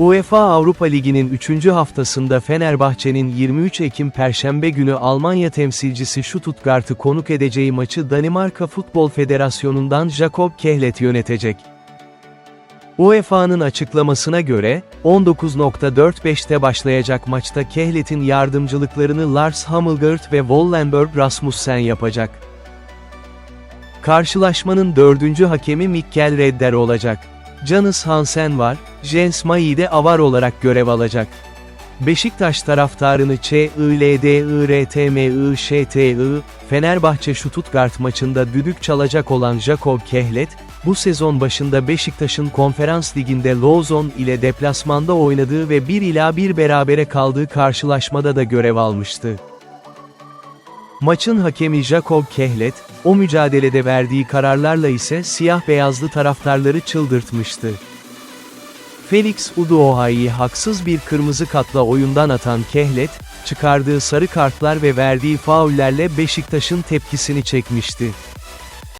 UEFA Avrupa Ligi'nin 3. haftasında Fenerbahçe'nin 23 Ekim Perşembe günü Almanya temsilcisi Stuttgart'ı konuk edeceği maçı Danimarka Futbol Federasyonu'ndan Jakob Kehlet yönetecek. UEFA'nın açıklamasına göre, 19.45'te başlayacak maçta Kehlet'in yardımcılıklarını Lars Hammelgert ve Wollenberg Rasmussen yapacak. Karşılaşmanın dördüncü hakemi Mikkel Redder olacak. Canis Hansen var, Jens Mai de avar olarak görev alacak. Beşiktaş taraftarını ÇİLDİRTMİŞTİ, Fenerbahçe Stuttgart maçında düdük çalacak olan Jakob Kehlet, bu sezon başında Beşiktaş'ın Konferans Ligi'nde Lozon ile deplasmanda oynadığı ve 1 ila 1 berabere kaldığı karşılaşmada da görev almıştı. Maçın hakemi Jakob Kehlet, o mücadelede verdiği kararlarla ise siyah-beyazlı taraftarları çıldırtmıştı. Felix Uduoha'yı haksız bir kırmızı katla oyundan atan Kehlet, çıkardığı sarı kartlar ve verdiği faullerle Beşiktaş'ın tepkisini çekmişti.